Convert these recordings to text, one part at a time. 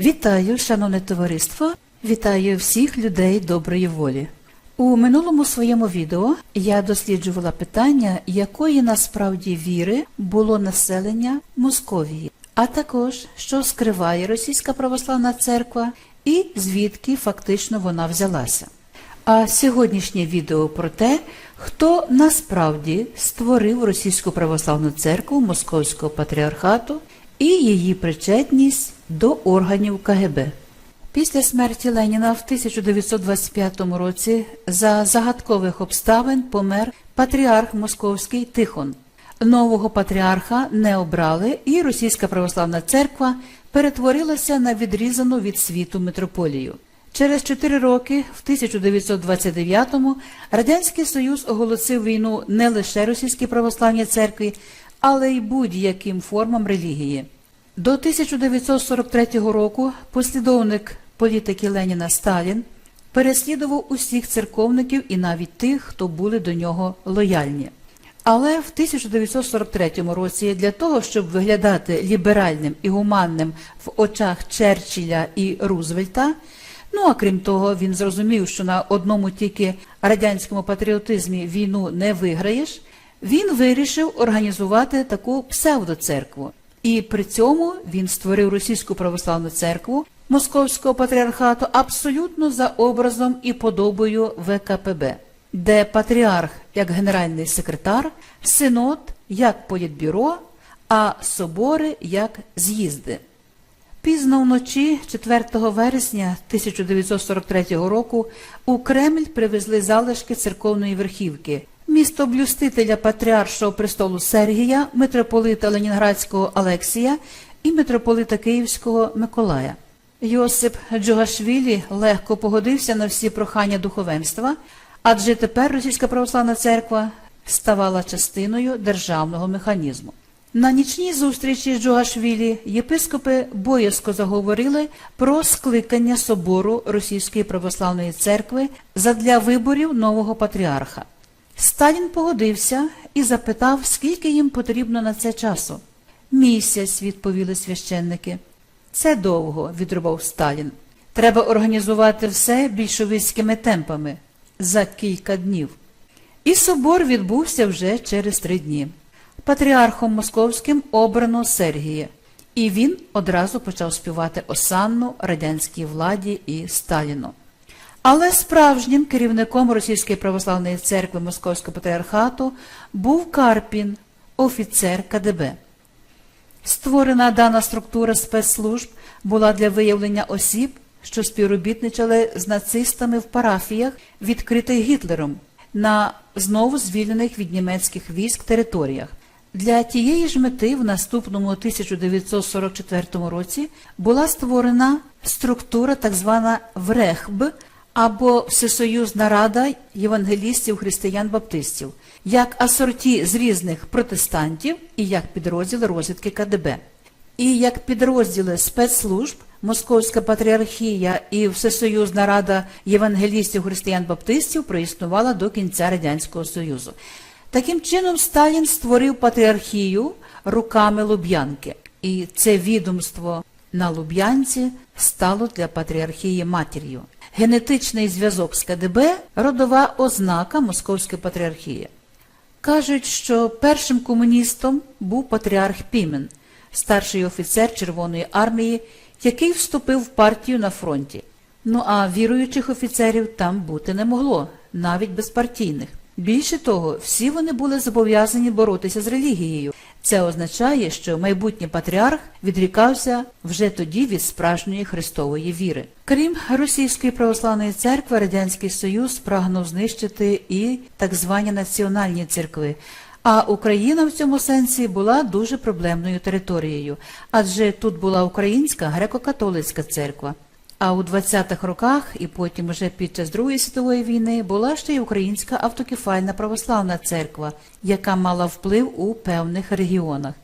Вітаю, шановне товариство! Вітаю всіх людей доброї волі. У минулому своєму відео я досліджувала питання, якої насправді віри було населення Московії, а також що скриває Російська православна церква і звідки фактично вона взялася. А сьогоднішнє відео про те, хто насправді створив Російську православну церкву Московського патріархату і її причетність до органів КГБ. Після смерті Леніна в 1925 році за загадкових обставин помер патріарх Московський Тихон. Нового патріарха не обрали, і Російська православна церква перетворилася на відрізану від світу митрополію. Через чотири роки, в 1929-му, Радянський Союз оголосив війну не лише Російській православній церкві, але й будь-яким формам релігії. До 1943 року послідовник політики Леніна Сталін переслідував усіх церковників і навіть тих, хто були до нього лояльні. Але в 1943 році для того, щоб виглядати ліберальним і гуманним в очах Черчилля і Рузвельта, ну а крім того, він зрозумів, що на одному тільки радянському патріотизмі війну не виграєш, він вирішив організувати таку псевдоцеркву. І при цьому він створив Російську православну церкву Московського патріархату абсолютно за образом і подобою ВКПБ, де патріарх як генеральний секретар, синод як політбюро, а собори як з'їзди. Пізно вночі, 4 вересня 1943 року, у Кремль привезли залишки церковної верхівки, містоблюстителя патріаршого престолу Сергія, митрополита Ленінградського Алексія і митрополита Київського Миколая. Йосип Джугашвілі легко погодився на всі прохання духовенства, адже тепер Російська православна церква ставала частиною державного механізму. На нічній зустрічі з Джугашвілі єпископи боязко заговорили про скликання собору Російської православної церкви задля виборів нового патріарха. Сталін погодився і запитав, скільки їм потрібно на це часу. Місяць, відповіли священники. Це довго, відрубав Сталін. Треба організувати все більшовицькими темпами за кілька днів. І собор відбувся вже через три дні. Патріархом московським обрано Сергія, і він одразу почав співати осанну радянській владі і Сталіну. Але справжнім керівником Російської православної церкви Московського патріархату був Карпін, офіцер КДБ. Створена дана структура спецслужб була для виявлення осіб, що співробітничали з нацистами в парафіях, відкритих Гітлером на знову звільнених від німецьких військ територіях. Для тієї ж мети в наступному 1944 році була створена структура так звана ВРЕХБ або Всесоюзна рада євангелістів християн-баптистів, як асорті з різних протестантів і як підрозділи розвідки КДБ. І як підрозділи спецслужб Московська патріархія і Всесоюзна рада євангелістів християн-баптистів проіснувала до кінця Радянського Союзу. Таким чином, Сталін створив патріархію руками Луб'янки, і це відомство на Луб'янці стало для патріархії матір'ю. Генетичний зв'язок з КДБ родова ознака Московської патріархії. Кажуть, що першим комуністом був патріарх Пімен, старший офіцер Червоної армії, який вступив в партію на фронті. Ну а віруючих офіцерів там бути не могло, навіть безпартійних. Більше того, всі вони були зобов'язані боротися з релігією. Це означає, що майбутній патріарх відрікався вже тоді від справжньої христової віри. Крім Російської православної церкви, Радянський Союз прагнув знищити і так звані національні церкви. А Україна в цьому сенсі була дуже проблемною територією, адже тут була українська греко-католицька церква. А у 20-х роках і потім уже під час Другої світової війни була ще й Українська автокефальна православна церква, яка мала вплив у певних регіонах.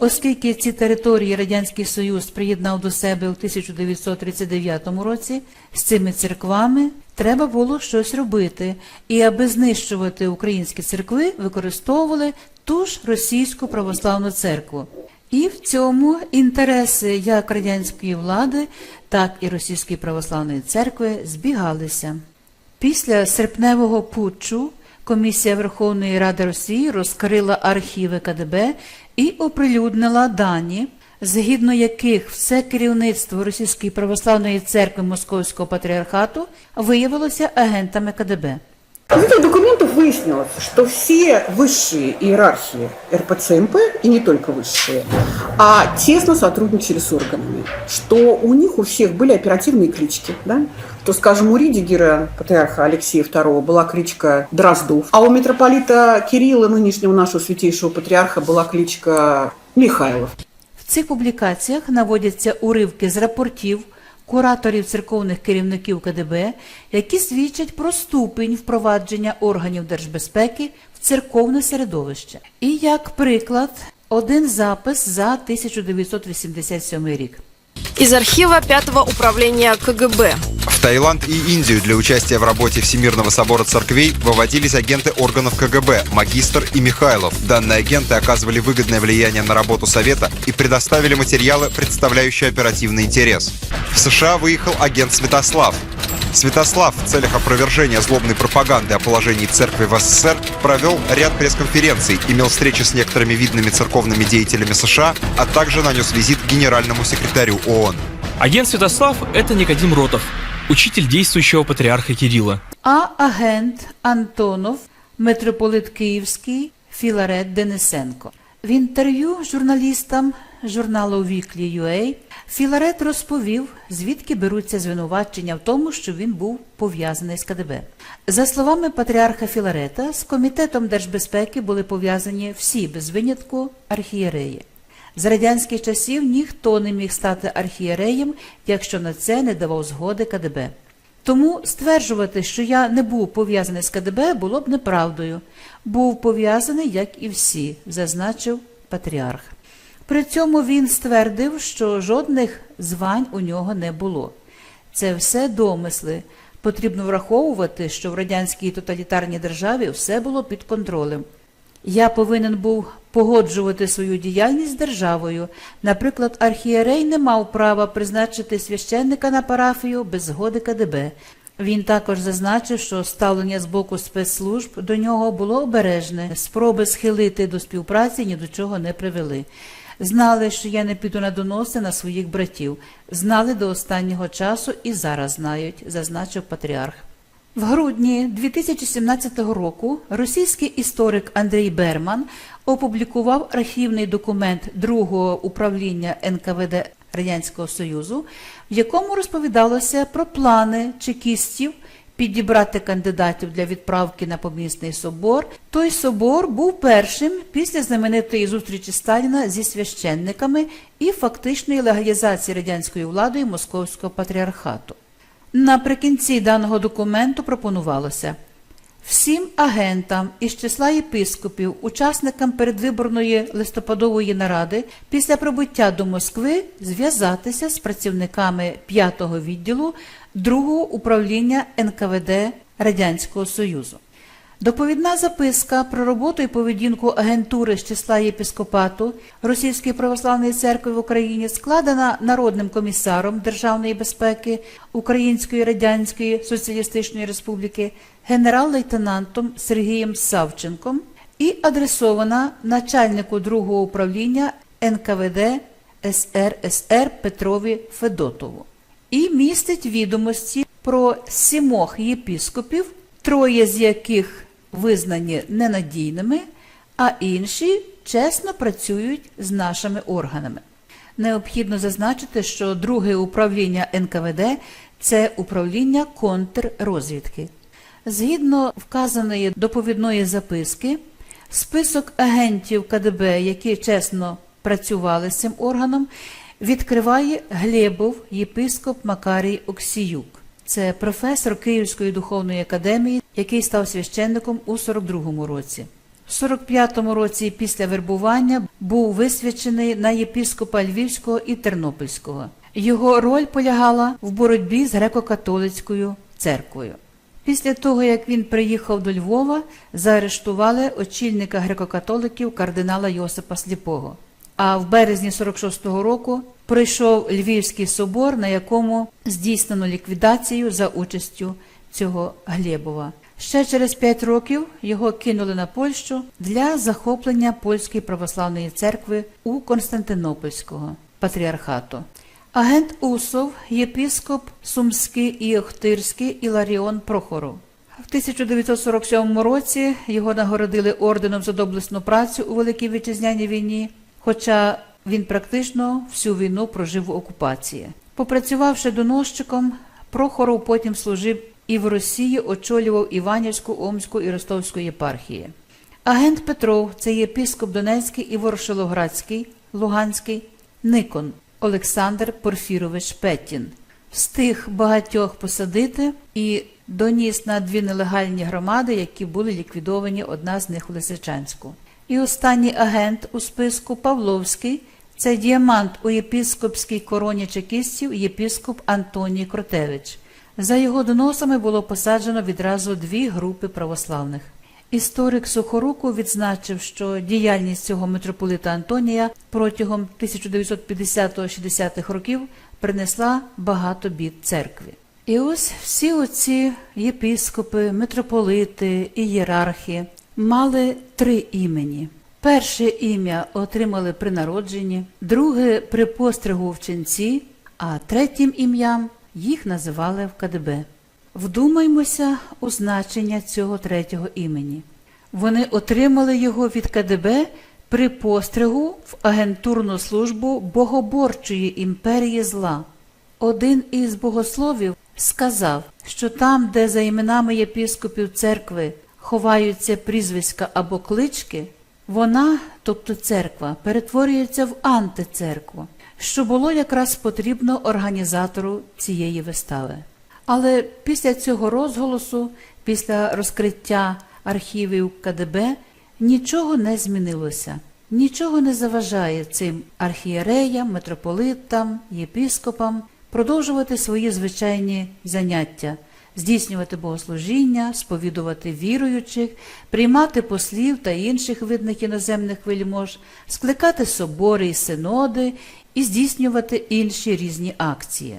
Оскільки ці території Радянський Союз приєднав до себе у 1939 році, з цими церквами треба було щось робити, і аби знищувати українські церкви, використовували ту ж російську православну церкву. І в цьому інтереси як радянської влади, так і Російської православної церкви збігалися. Після серпневого путчу Комісія Верховної Ради Росії розкрила архіви КДБ і оприлюднила дані, згідно яких все керівництво Російської православної церкви Московського патріархату виявилося агентами КДБ. Из этих документов выяснилось, что все высшие иерархии РПЦМП, и не только высшие, а тесно сотрудничали с органами, что у них у всех были оперативные клички, да? то, скажем, у Ридигера, патриарха Алексея II, была кличка Дроздов, а у митрополита Кирилла, нынешнего нашего святейшего патриарха, была кличка Михайлов. В цих публікаціях наводяться уривки з рапортів кураторів церковних керівників КДБ, які свідчать про ступінь впровадження органів держбезпеки в церковне середовище. І як приклад, один запис за 1987 рік. Из архива пятого управления КГБ. Таиланд и Индию для участия в работе Всемирного собора церквей выводились агенты органов КГБ Магистр и Михайлов. Данные агенты оказывали выгодное влияние на работу Совета и предоставили материалы, представляющие оперативный интерес. В США выехал агент Святослав. Святослав в целях опровержения злобной пропаганды о положении церкви в СССР провел ряд пресс-конференций, имел встречи с некоторыми видными церковными деятелями США, а также нанес визит генеральному секретарю ООН. Агент Святослав – это Никодим Ротов, учитель действующего патриарха Кирилла. А агент Антонов, митрополит Київський Філарет Денисенко. В інтерв'ю журналістам журналу Weekly.ua Філарет розповів, звідки беруться звинувачення в тому, що він був пов'язаний з КДБ. За словами патріарха Філарета, з комітетом держбезпеки були пов'язані всі без винятку архієреї. З радянських часів ніхто не міг стати архієреєм, якщо на це не давав згоди КДБ. Тому стверджувати, що я не був пов'язаний з КДБ, було б неправдою. Був пов'язаний, як і всі, зазначив патріарх. При цьому він ствердив, що жодних звань у нього не було. Це все домисли. Потрібно враховувати, що в радянській тоталітарній державі все було під контролем. Я повинен був погоджувати свою діяльність з державою. Наприклад, архієрей не мав права призначити священника на парафію без згоди КДБ. Він також зазначив, що ставлення з боку спецслужб до нього було обережне. Спроби схилити до співпраці ні до чого не привели. Знали, що я не піду на доноси на своїх братів. Знали до останнього часу і зараз знають, зазначив патріарх. В грудні 2017 року російський історик Андрій Берман опублікував архівний документ другого управління НКВД Радянського Союзу, в якому розповідалося про плани чекістів підібрати кандидатів для відправки на помісний собор. Той собор був першим після знаменитої зустрічі Сталіна зі священниками і фактичної легалізації радянською владою Московського патріархату. Наприкінці даного документу пропонувалося всім агентам із числа єпископів, учасникам передвиборної листопадової наради після прибуття до Москви зв'язатися з працівниками 5-го відділу 2-го управління НКВД Радянського Союзу. Доповідна записка про роботу і поведінку агентури з числа єпископату Російської православної церкви в Україні складена народним комісаром Державної безпеки Української Радянської Соціалістичної Республіки генерал-лейтенантом Сергієм Савченком і адресована начальнику другого управління НКВД СРСР Петрові Федотову. І містить відомості про сімох єпископів, троє з яких визнані ненадійними, а інші чесно працюють з нашими органами. Необхідно зазначити, що друге управління НКВД це управління контррозвідки. Згідно вказаної доповідної записки, список агентів КДБ, які чесно працювали з цим органом, відкриває Глебов єпископ Макарій Оксіюк. Це професор Київської духовної академії, який став священником у 42-му році. В 45-му році після вербування був висвячений на єпископа Львівського і Тернопільського. Його роль полягала в боротьбі з греко-католицькою церквою. Після того, як він приїхав до Львова, заарештували очільника греко-католиків кардинала Йосипа Сліпого. А в березні 46-го року пройшов Львівський собор, на якому здійснено ліквідацію за участю цього Глєбова. Ще через п'ять років його кинули на Польщу для захоплення польської православної церкви у Константинопольського патріархату. Агент Усов, єпіскоп Сумський і Охтирський Іларіон Прохоров. В 1947 році його нагородили орденом за доблесну працю у Великій Вітчизняній війні, хоча він практично всю війну прожив в окупації. Попрацювавши доносчиком, Прохоров потім служив і в Росії, очолював Іванівську, Омську і Ростовську єпархії. Агент Петров це єпіскоп Донецький і Ворошилоградський, Луганський, Никон Олександр Порфірович Петін. Встиг багатьох посадити і доніс на дві нелегальні громади, які були ліквідовані, одна з них у Лисичанську. І останній агент у списку Павловський це діамант у єпіскопській короні чекістів єпіскоп Антоній Кротевич. За його доносами було посаджено відразу дві групи православних. Історик Сухоруку відзначив, що діяльність цього митрополита Антонія протягом 1950-60-х років принесла багато бід церкві. І ось всі оці єпіскопи, митрополити і єрархи мали три імені. Перше ім'я отримали при народженні, друге при постригу в ченці, а третім ім'ям їх називали в КДБ. Вдумаймося у значення цього третього імені. Вони отримали його від КДБ при постригу в агентурну службу богоборчої імперії зла. Один із богословів сказав, що там, де за іменами єпіскопів церкви ховаються прізвиська або клички, вона, тобто церква, перетворюється в антицеркву, що було якраз потрібно організатору цієї вистави. Але після цього розголосу, після розкриття архівів КДБ, нічого не змінилося. Нічого не заважає цим архієреям, митрополитам, єпіскопам продовжувати свої звичайні заняття, здійснювати богослужіння, сповідувати віруючих, приймати послів та інших видних іноземних вельмож, скликати собори і синоди і здійснювати інші різні акції.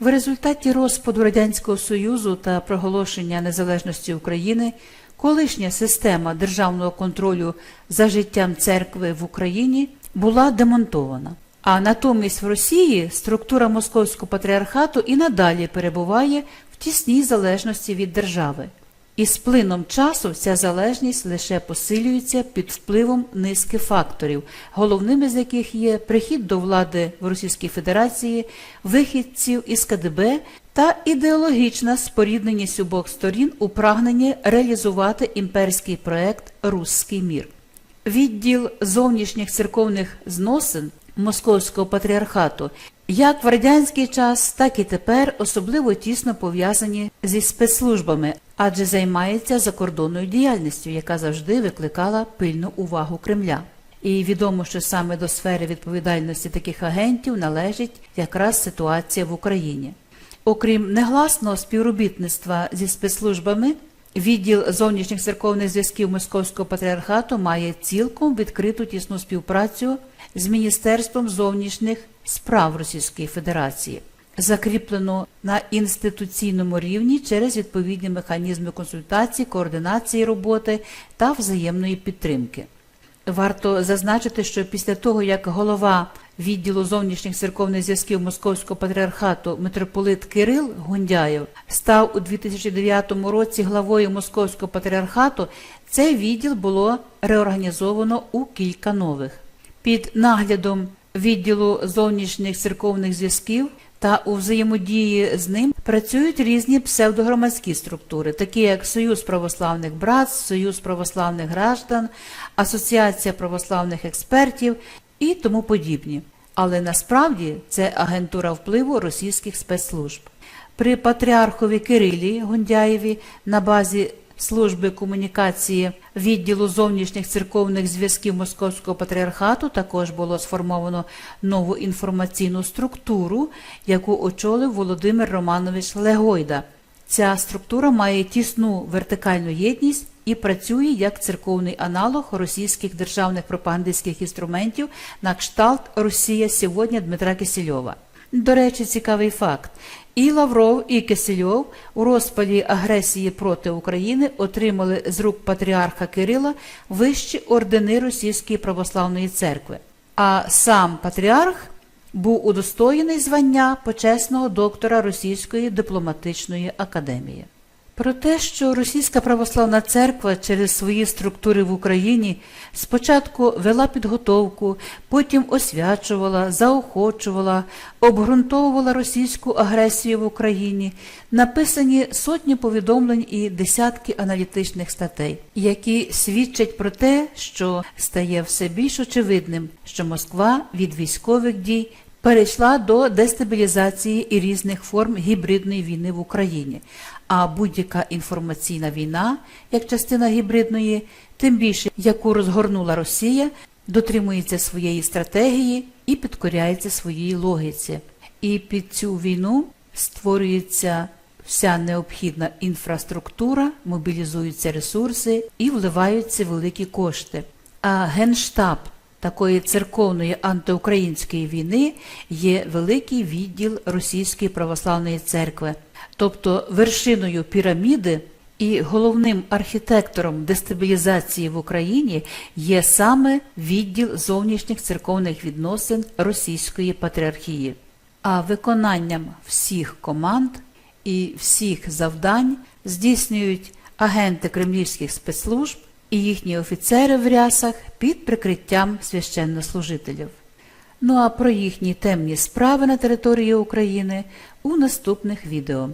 В результаті розпаду Радянського Союзу та проголошення незалежності України колишня система державного контролю за життям церкви в Україні була демонтована. А натомість в Росії структура Московського патріархату і надалі перебуває в тісній залежності від держави. І з плином часу ця залежність лише посилюється під впливом низки факторів, головними з яких є прихід до влади в Російській Федерації, вихідців із КДБ та ідеологічна спорідненість обох сторін у прагненні реалізувати імперський проект Руський мір. Відділ зовнішніх церковних зносин Московського патріархату як в радянський час, так і тепер особливо тісно пов'язані зі спецслужбами, адже займається закордонною діяльністю, яка завжди викликала пильну увагу Кремля. І відомо, що саме до сфери відповідальності таких агентів належить якраз ситуація в Україні. Окрім негласного співробітництва зі спецслужбами, відділ зовнішніх церковних зв'язків Московського патріархату має цілком відкриту тісну співпрацю з Міністерством зовнішніх справ Російської Федерації, закріплено на інституційному рівні через відповідні механізми консультації, координації роботи та взаємної підтримки. Варто зазначити, що після того, як голова відділу зовнішніх церковних зв'язків Московського патріархату митрополит Кирил Гундяєв став у 2009 році главою Московського патріархату, цей відділ було реорганізовано у кілька нових. Під наглядом відділу зовнішніх церковних зв'язків та у взаємодії з ним працюють різні псевдогромадські структури, такі як Союз православних братств, Союз православних граждан, Асоціація православних експертів і тому подібні. Але насправді це агентура впливу російських спецслужб. При патріархові Кирилі Гундяєві на базі служби комунікації відділу зовнішніх церковних зв'язків Московського патріархату також було сформовано нову інформаційну структуру, яку очолив Володимир Романович Легойда. Ця структура має тісну вертикальну єдність і працює як церковний аналог російських державних пропагандистських інструментів на кшталт Росія сьогодні Дмитра Кисельова. До речі, цікавий факт. І Лавров, і Кисельов у розпалі агресії проти України отримали з рук патріарха Кирила вищі ордени Російської православної церкви. А сам патріарх був удостоєний звання почесного доктора Російської дипломатичної академії. Про те, що Російська православна церква через свої структури в Україні спочатку вела підготовку, потім освячувала, заохочувала, обґрунтовувала російську агресію в Україні, написані сотні повідомлень і десятки аналітичних статей, які свідчать про те, що стає все більш очевидним, що Москва від військових дій перейшла до дестабілізації і різних форм гібридної війни в Україні. А будь-яка інформаційна війна, як частина гібридної, тим більше яку розгорнула Росія, дотримується своєї стратегії і підкоряється своїй логіці. І під цю війну створюється вся необхідна інфраструктура, мобілізуються ресурси і вливаються великі кошти. А генштаб такої церковної антиукраїнської війни є великий відділ Російської православної церкви, тобто вершиною піраміди і головним архітектором дестабілізації в Україні є саме відділ зовнішніх церковних відносин Російської патріархії. А виконанням всіх команд і всіх завдань здійснюють агенти кремлівських спецслужб і їхні офіцери в рясах під прикриттям священнослужителів. Ну а про їхні темні справи на території України у наступних відео.